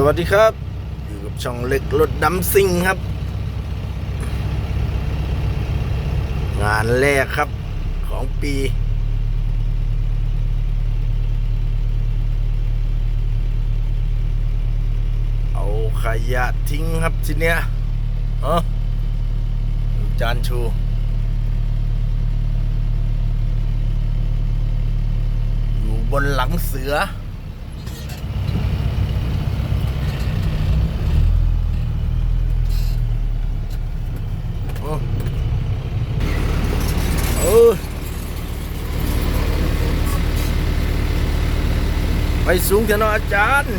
สวัสดีครับอยู่กับช่องเล็กรถดำซิ่งครับ งานแรกครับของปี เอาขยะทิ้งครับทีเนี้ยเออจานชูอยู่บนหลังเสือ เออเออไป สูงเถอะนาะอาจารย์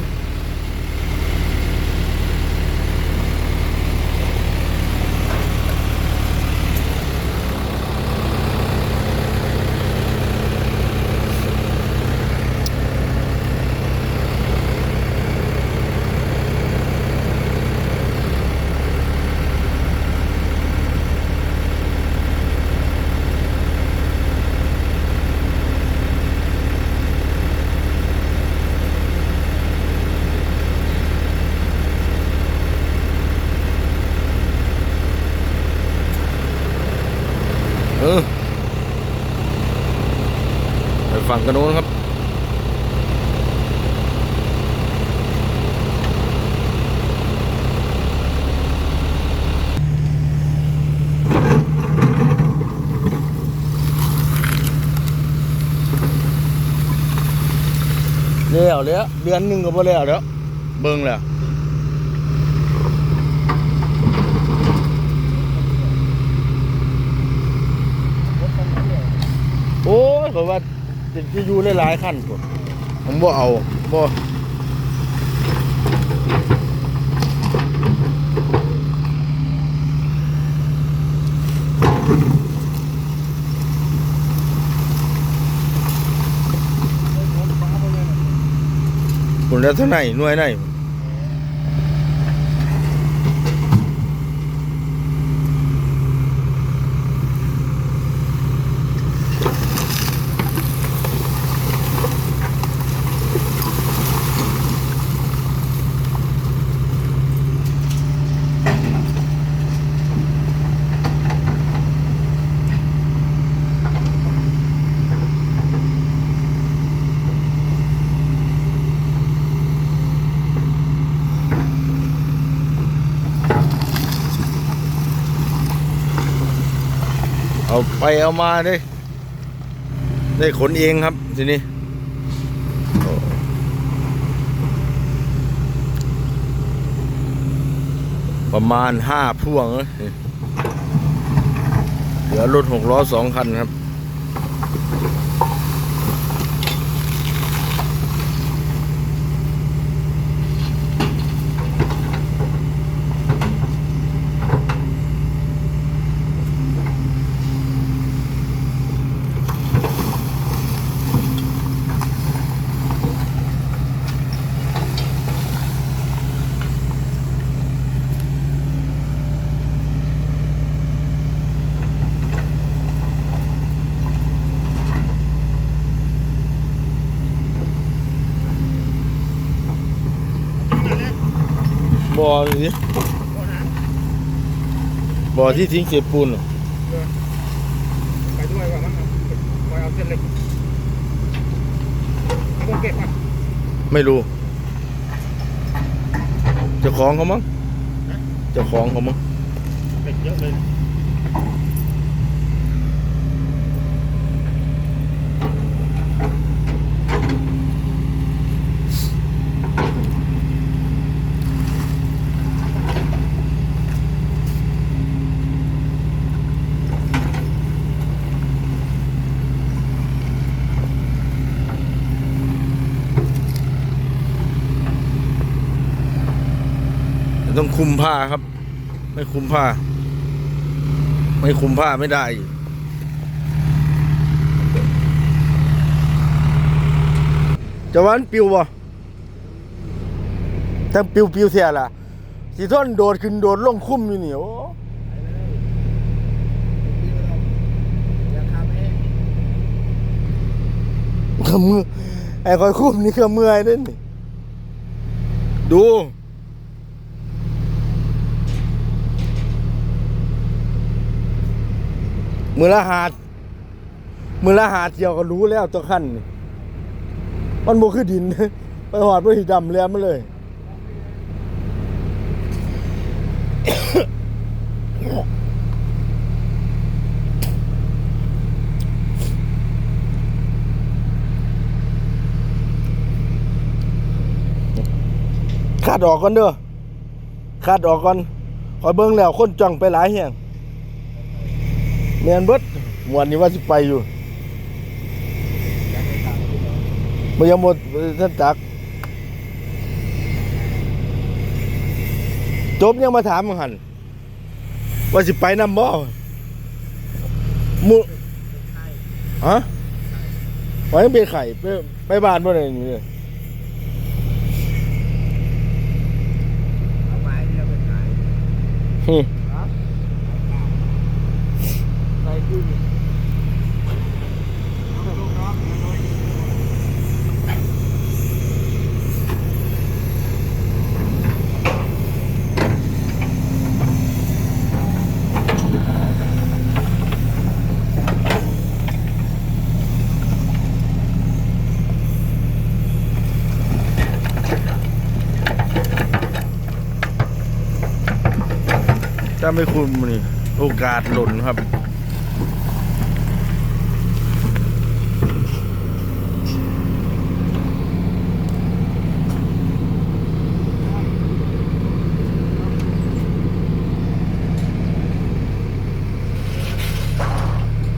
กันโน้นครับเลี้ยวเลยเดือนหนึ่งก็บ่แล้วเด้อเบิ่งแล้วโอ้ยเขาว่า จะจะอยู่หลายๆขั้นผมผมบ่เอาบ่คุณแล้วเท่าไหร่หน่วยไหน เอาไปเอามาได้ ได้ขนเองครับทีนี้ประมาณห้าพ่วง เหลือรถหกล้อสองคันครับ บ่อนี่บ่อที่ทิ้งเศษปูนเหรอไปด้วยว่ามันเอาเอาเส้นเล็กต้องเก็บอะไม่รู้เจ้าของเขามั้งเจ้าของเขามั้งเหล็กเยอะเลย ต้องคุมผ้าครับ ไม่คุมผ้า ไม่คุมผ้าไม่ได้จะวันปิวบ่ทั้งปิวปิวเสียล่ะสีท่อนโดดขึ้นโดดลงคุ้มอยู่นี่โอ้ราคาไม่ขมือไอ้คอยคุ้มนี่ขมือไอ้เด้นนี่ดู มือละหาดมือละหาดเดียวก็รู้แล้วตัวขั้นมันโมคือดิน ไปหอดไปหีดำแล้วมาเลยขาดออกก่อนเด้อขาดออกก่อนคอยเบิ่งแล้วคนจ้องไปหลายแห่ง แม่นเบิดหมวนนี้ว่าสิไปอยู่มันยังหมดท่านจักจบยังมาถามมึงหันว่าสิไปนำบ่มุฮะว่ายังเป็นไข่ไปไปบ้านบ่ได้นี่เลยเอาไม้ที่เราไปขาย หึ ใส่ขึ้นเอาลูกน้องเอาน้อย ถ้าไม่คุมนี่ โอกาสหล่นครับ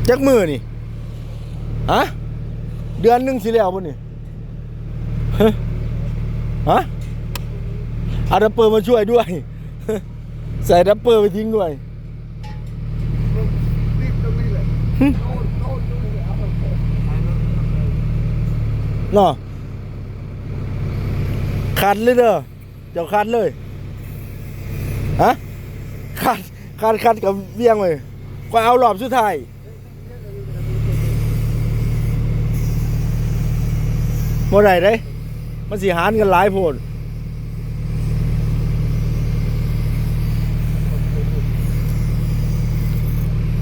จักมือนี่ฮะเดือนหนึ่งสิแล้วป่นี่ฮะฮะอาดับเปิลมาช่วยด้วย ใส่ดับเปิลไปทิ้งด้วยรีบตรงนี้เลยโน่นโน่นตรงนี้เลยเอาไปเถอะขายรอนาะขาดเลยเด้อเจ้าขาดเลยฮะขาดขาดขาดกับเบี้ยงเลยก็เอารอบสุดท้ายบ่ได้เด้มันสิหารกันหลายโพดเสียดปูน ขายก่อนเอาลูกปีกไปเลยเอาตามไปได้เอาแสลน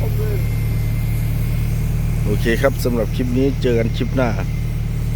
ผมเลยโอเคครับสำหรับคลิปนี้เจอกันคลิปหน้า